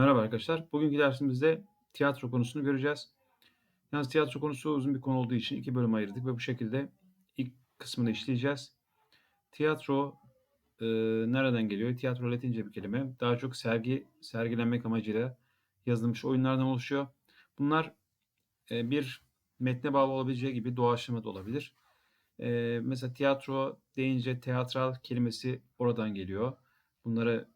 Merhaba arkadaşlar. Bugünkü dersimizde tiyatro konusunu göreceğiz. Yalnız tiyatro konusu uzun bir konu olduğu için iki bölüm ayırdık ve bu şekilde ilk kısmını işleyeceğiz. Tiyatro e, nereden geliyor? Tiyatro Latince bir kelime. Daha çok sergi, sergilenmek amacıyla yazılmış oyunlardan oluşuyor. Bunlar e, bir metne bağlı olabileceği gibi doğaçlama da olabilir. E, mesela tiyatro deyince teatral kelimesi oradan geliyor. Bunları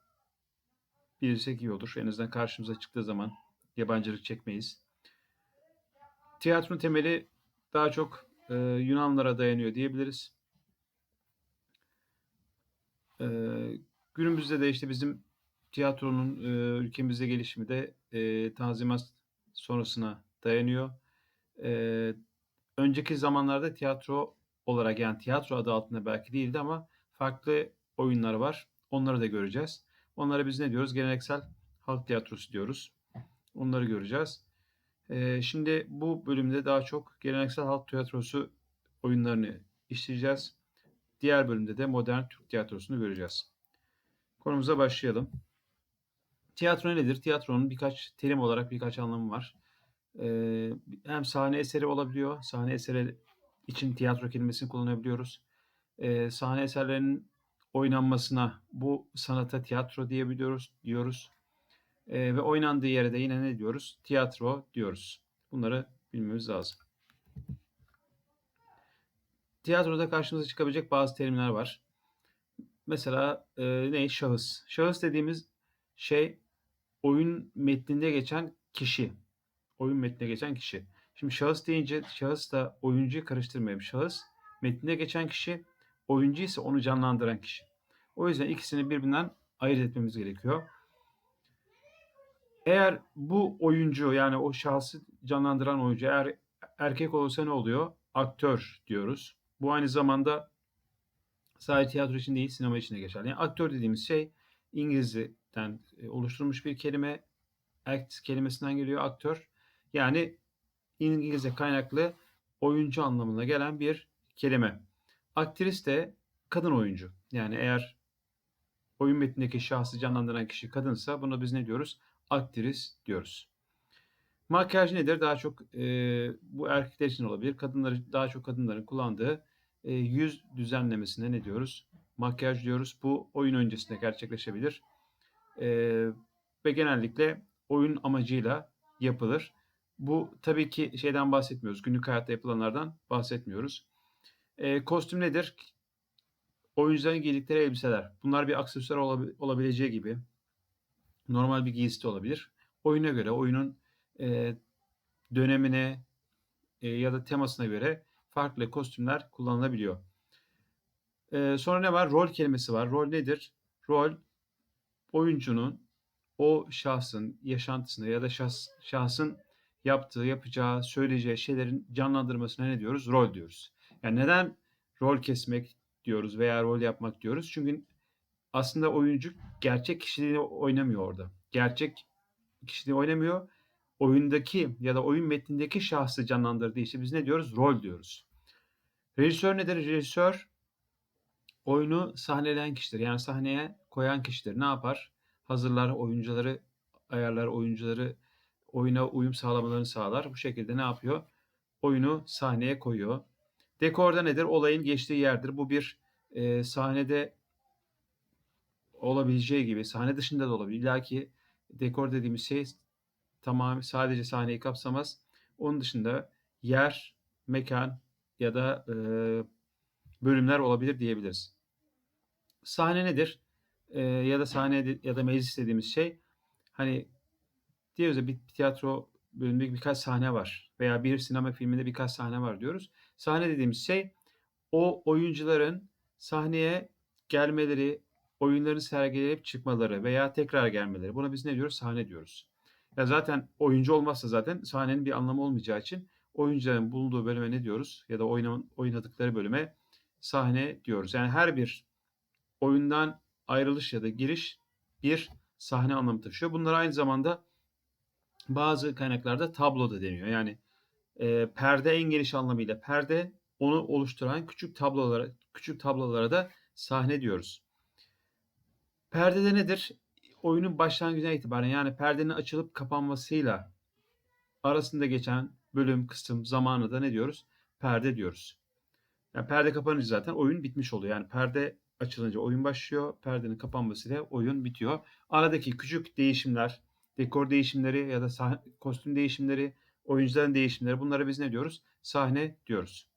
bilirsek iyi olur. En azından karşımıza çıktığı zaman yabancılık çekmeyiz. Tiyatronun temeli daha çok e, Yunanlara dayanıyor diyebiliriz. E, günümüzde de işte bizim tiyatronun e, ülkemizde gelişimi de e, Tanzimat sonrasına dayanıyor. E, önceki zamanlarda tiyatro olarak yani tiyatro adı altında belki değildi ama farklı oyunlar var. Onları da göreceğiz. Onlara biz ne diyoruz? Geleneksel halk tiyatrosu diyoruz. Onları göreceğiz. Ee, şimdi bu bölümde daha çok geleneksel halk tiyatrosu oyunlarını işleyeceğiz. Diğer bölümde de modern Türk tiyatrosunu göreceğiz. Konumuza başlayalım. Tiyatro nedir? Tiyatronun birkaç terim olarak birkaç anlamı var. Ee, hem sahne eseri olabiliyor. Sahne eseri için tiyatro kelimesini kullanabiliyoruz. Ee, sahne eserlerinin oynanmasına bu sanata tiyatro diyebiliyoruz diyoruz. E, ve oynandığı yere de yine ne diyoruz? Tiyatro diyoruz. Bunları bilmemiz lazım. Tiyatroda karşımıza çıkabilecek bazı terimler var. Mesela e, ne? Şahıs. Şahıs dediğimiz şey oyun metninde geçen kişi. Oyun metninde geçen kişi. Şimdi şahıs deyince şahıs da oyuncuyu karıştırmayalım. Şahıs metninde geçen kişi, oyuncu ise onu canlandıran kişi. O yüzden ikisini birbirinden ayırt etmemiz gerekiyor. Eğer bu oyuncu yani o şahsı canlandıran oyuncu eğer erkek olursa ne oluyor? Aktör diyoruz. Bu aynı zamanda sadece tiyatro için değil sinema için de geçerli. Yani aktör dediğimiz şey İngilizce'den e, oluşturulmuş bir kelime. Act kelimesinden geliyor aktör. Yani İngilizce kaynaklı oyuncu anlamına gelen bir kelime. Aktris de kadın oyuncu. Yani eğer oyun metnindeki şahsı canlandıran kişi kadınsa buna biz ne diyoruz? Aktris diyoruz. Makyaj nedir? Daha çok e, bu erkekler için olabilir. Kadınları daha çok kadınların kullandığı e, yüz düzenlemesine ne diyoruz? Makyaj diyoruz. Bu oyun öncesinde gerçekleşebilir. E, ve genellikle oyun amacıyla yapılır. Bu tabii ki şeyden bahsetmiyoruz. Günlük hayatta yapılanlardan bahsetmiyoruz. E, kostüm nedir? Oyuncuların giydikleri elbiseler. Bunlar bir aksesuar olabileceği gibi normal bir giysi de olabilir. Oyuna göre, oyunun e, dönemine e, ya da temasına göre farklı kostümler kullanılabiliyor. E, sonra ne var? Rol kelimesi var. Rol nedir? Rol oyuncunun o şahsın yaşantısını ya da şahs, şahsın yaptığı, yapacağı, söyleyeceği şeylerin canlandırmasına ne diyoruz? Rol diyoruz. Yani neden rol kesmek diyoruz veya rol yapmak diyoruz? Çünkü aslında oyuncu gerçek kişiliğini oynamıyor orada. Gerçek kişiliği oynamıyor. Oyundaki ya da oyun metnindeki şahsı canlandırdığı için biz ne diyoruz? Rol diyoruz. Rejisör nedir? Rejisör oyunu sahneleyen kişidir. Yani sahneye koyan kişidir. Ne yapar? Hazırlar, oyuncuları ayarlar, oyuncuları oyuna uyum sağlamalarını sağlar. Bu şekilde ne yapıyor? Oyunu sahneye koyuyor. Dekorda nedir? Olayın geçtiği yerdir. Bu bir e, sahnede olabileceği gibi sahne dışında da olabilir. İlla ki dekor dediğimiz şey tamam sadece sahneyi kapsamaz. Onun dışında yer, mekan ya da e, bölümler olabilir diyebiliriz. Sahne nedir? E, ya da sahne ya da meclis dediğimiz şey hani diyoruz ya bir tiyatro bölümünde birkaç sahne var veya bir sinema filminde birkaç sahne var diyoruz. Sahne dediğimiz şey o oyuncuların sahneye gelmeleri, oyunları sergileyip çıkmaları veya tekrar gelmeleri. Buna biz ne diyoruz? Sahne diyoruz. Ya zaten oyuncu olmazsa zaten sahnenin bir anlamı olmayacağı için oyuncuların bulunduğu bölüme ne diyoruz? Ya da oynadıkları bölüme sahne diyoruz. Yani her bir oyundan ayrılış ya da giriş bir sahne anlamı taşıyor. Bunlar aynı zamanda bazı kaynaklarda tablo da deniyor. Yani e, perde en geniş anlamıyla perde onu oluşturan küçük tablolara küçük tablolara da sahne diyoruz. Perdede nedir? oyunun başlangıcına itibaren yani perdenin açılıp kapanmasıyla arasında geçen bölüm, kısım, zamanı da ne diyoruz? Perde diyoruz. Yani perde kapanınca zaten oyun bitmiş oluyor. Yani perde açılınca oyun başlıyor. Perdenin kapanmasıyla oyun bitiyor. Aradaki küçük değişimler, dekor değişimleri ya da sah- kostüm değişimleri, oyuncuların değişimleri bunlara biz ne diyoruz? Sahne diyoruz.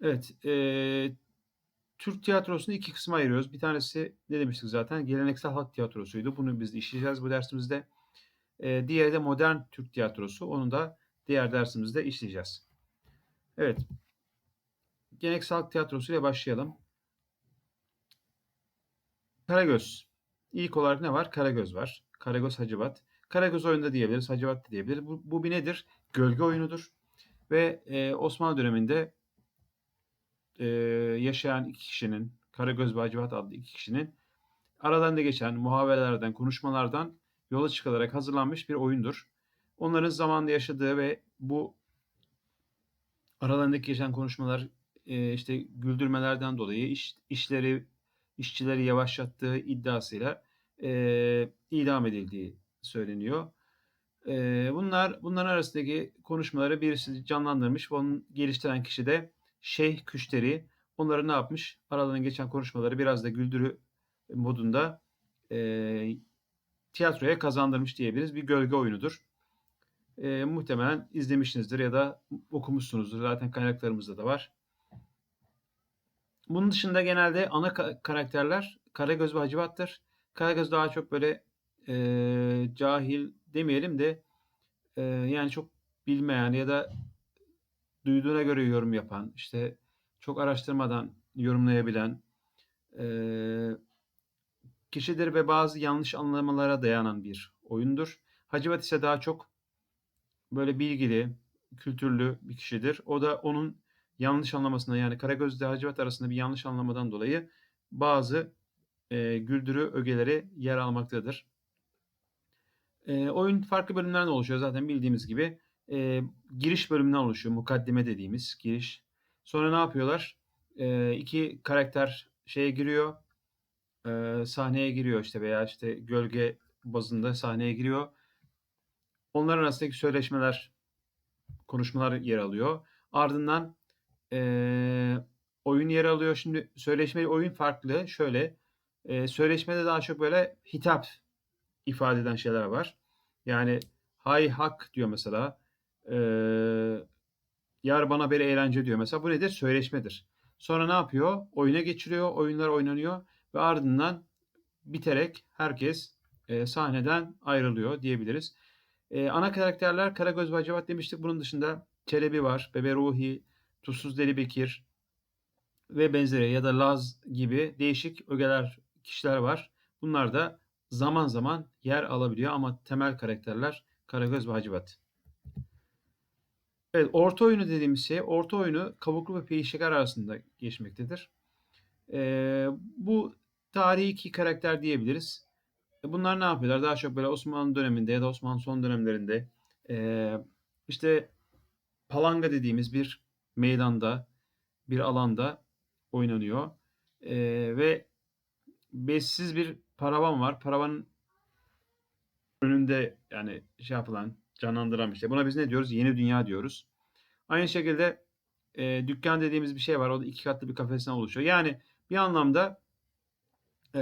Evet. eee, Türk tiyatrosunu iki kısma ayırıyoruz. Bir tanesi ne demiştik zaten? Geleneksel halk tiyatrosuydu. Bunu biz de işleyeceğiz bu dersimizde. Eee, diğeri de modern Türk tiyatrosu. Onu da diğer dersimizde işleyeceğiz. Evet. Geleneksel halk tiyatrosu ile başlayalım. Karagöz. İlk olarak ne var? Karagöz var. Karagöz Hacivat. Karagöz oyunu da diyebiliriz, Hacivat da diyebiliriz. Bu, bu bir nedir? Gölge oyunudur. Ve e, Osmanlı döneminde e, yaşayan iki kişinin, Karagöz ve Hacivat adlı iki kişinin aralarında geçen muhaberelerden, konuşmalardan yola çıkılarak hazırlanmış bir oyundur. Onların zamanında yaşadığı ve bu aralarındaki geçen konuşmalar e, işte güldürmelerden dolayı iş, işleri işçileri yavaşlattığı iddiasıyla e, idam edildiği söyleniyor. E, bunlar bunların arasındaki konuşmaları birisi canlandırmış ve onu geliştiren kişi de Şeyh Küşteri. Onları ne yapmış? Aralarında geçen konuşmaları biraz da güldürü modunda e, tiyatroya kazandırmış diyebiliriz. Bir gölge oyunudur. E, muhtemelen izlemişsinizdir ya da okumuşsunuzdur. Zaten kaynaklarımızda da var. Bunun dışında genelde ana ka- karakterler Karagöz ve Hacivat'tır. Karagöz daha çok böyle e, cahil demeyelim de e, yani çok bilmeyen ya da duyduğuna göre yorum yapan, işte çok araştırmadan yorumlayabilen e, kişidir ve bazı yanlış anlamalara dayanan bir oyundur. Hacivat ise daha çok böyle bilgili, kültürlü bir kişidir. O da onun yanlış anlamasına yani Karagöz ile Hacivat arasında bir yanlış anlamadan dolayı bazı e, güldürü ögeleri yer almaktadır. E, oyun farklı bölümlerden oluşuyor zaten bildiğimiz gibi. E, giriş bölümünden oluşuyor. Mukaddime dediğimiz giriş. Sonra ne yapıyorlar? E, iki karakter şeye giriyor. E, sahneye giriyor işte veya işte gölge bazında sahneye giriyor. Onların arasındaki söyleşmeler, konuşmalar yer alıyor. Ardından e, oyun yer alıyor. Şimdi söyleşmeli oyun farklı. Şöyle e, söyleşmede daha çok böyle hitap ifade eden şeyler var. Yani hay hak diyor mesela. E, yar bana bir eğlence diyor mesela. Bu nedir? Söyleşmedir. Sonra ne yapıyor? Oyuna geçiriyor. Oyunlar oynanıyor ve ardından biterek herkes e, sahneden ayrılıyor diyebiliriz. E, ana karakterler Karagöz ve Hacivat demiştik. Bunun dışında Çelebi var, Bebe Ruhi, Tuzsuz Deli Bekir ve benzeri ya da Laz gibi değişik ögeler, kişiler var. Bunlar da zaman zaman yer alabiliyor ama temel karakterler Karagöz ve Hacivat. Evet, orta oyunu dediğimiz şey, orta oyunu kabuklu ve peyi şeker arasında geçmektedir. Ee, bu tarihi iki karakter diyebiliriz. Bunlar ne yapıyorlar? Daha çok böyle Osmanlı döneminde ya da Osmanlı son dönemlerinde e, işte palanga dediğimiz bir meydanda, bir alanda oynanıyor. E, ve bessiz bir paravan var. Paravanın önünde yani şey yapılan, canlandıran bir şey. Buna biz ne diyoruz? Yeni dünya diyoruz. Aynı şekilde e, dükkan dediğimiz bir şey var. O da iki katlı bir kafesten oluşuyor. Yani bir anlamda e,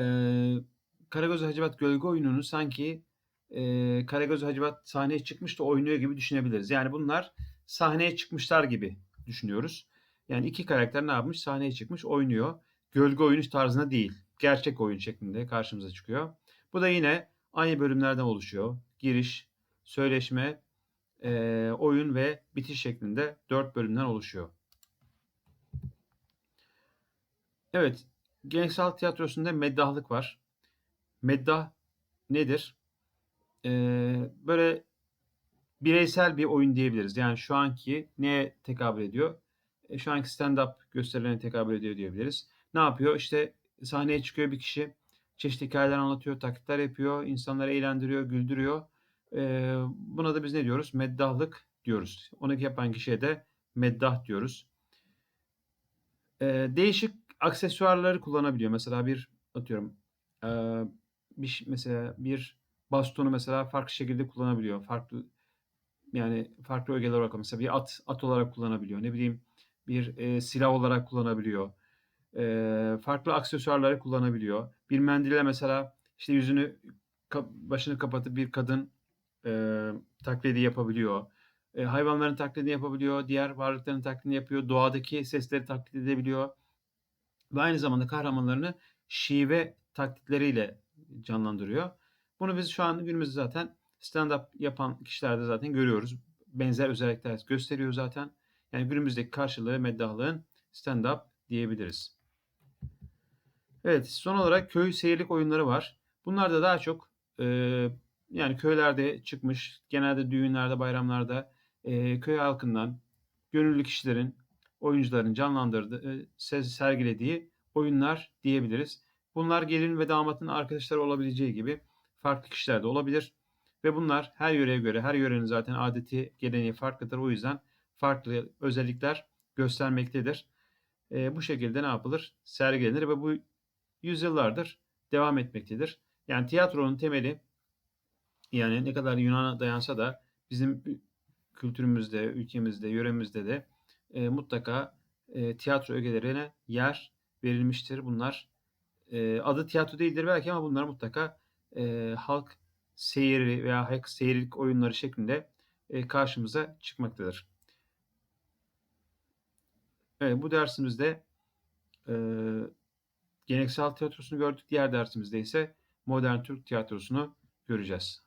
Karagöz Hacivat Gölge oyununu sanki e, Karagöz Hacivat sahneye çıkmış da oynuyor gibi düşünebiliriz. Yani bunlar sahneye çıkmışlar gibi düşünüyoruz. Yani iki karakter ne yapmış? Sahneye çıkmış, oynuyor. Gölge oyunu tarzında değil. Gerçek oyun şeklinde karşımıza çıkıyor. Bu da yine aynı bölümlerden oluşuyor. Giriş, söyleşme, e, oyun ve bitiş şeklinde dört bölümden oluşuyor. Evet, geleneksel tiyatrosunda meddahlık var. Meddah nedir? Ee, böyle bireysel bir oyun diyebiliriz. Yani şu anki neye tekabül ediyor? E, şu anki stand-up gösterilerine tekabül ediyor diyebiliriz. Ne yapıyor? İşte sahneye çıkıyor bir kişi. Çeşitli hikayeler anlatıyor, taklitler yapıyor, insanları eğlendiriyor, güldürüyor. Ee, buna da biz ne diyoruz? Meddahlık diyoruz. Onu yapan kişiye de meddah diyoruz. Ee, değişik aksesuarları kullanabiliyor. Mesela bir atıyorum Eee, bir mesela bir bastonu mesela farklı şekilde kullanabiliyor. Farklı yani farklı ögeler olarak mesela bir at at olarak kullanabiliyor. Ne bileyim bir, eee, silah olarak kullanabiliyor. Eee, farklı aksesuarları kullanabiliyor. Bir mendile mesela, işte, yüzünü başını kapatıp bir kadın, eee, taklidi yapabiliyor. Eee, hayvanların taklidini yapabiliyor, diğer varlıkların taklidini yapıyor, doğadaki sesleri taklit edebiliyor ve aynı zamanda kahramanlarını şive taklitleriyle canlandırıyor. Bunu biz şu an günümüzde zaten stand-up yapan kişilerde zaten görüyoruz. Benzer özellikler gösteriyor zaten. Yani günümüzdeki karşılığı meddahlığın stand-up diyebiliriz. Evet, son olarak köy seyirlik oyunları var. Bunlar da daha çok, eee, yani köylerde çıkmış, genelde düğünlerde, bayramlarda, eee, köy halkından gönüllü kişilerin, oyuncuların canlandırdığı, se sergilediği oyunlar diyebiliriz. Bunlar gelin ve damadın arkadaşları olabileceği gibi farklı kişiler de olabilir ve bunlar her yöreye göre, her yörenin zaten adeti, geleneği farklıdır. O yüzden farklı özellikler göstermektedir. Eee, bu şekilde ne yapılır? Sergilenir ve bu yüzyıllardır devam etmektedir. Yani tiyatronun temeli yani ne kadar Yunan'a dayansa da bizim kültürümüzde, ülkemizde, yöremizde de, eee, mutlaka, eee, tiyatro ögelerine yer verilmiştir. Bunlar, eee, adı tiyatro değildir belki ama bunlar mutlaka, eee, halk seyiri veya seyirlik oyunları şeklinde, eee, karşımıza çıkmaktadır. Evet, bu dersimizde, eee, geleneksel tiyatrosunu gördük. Diğer dersimizde ise modern Türk tiyatrosunu göreceğiz.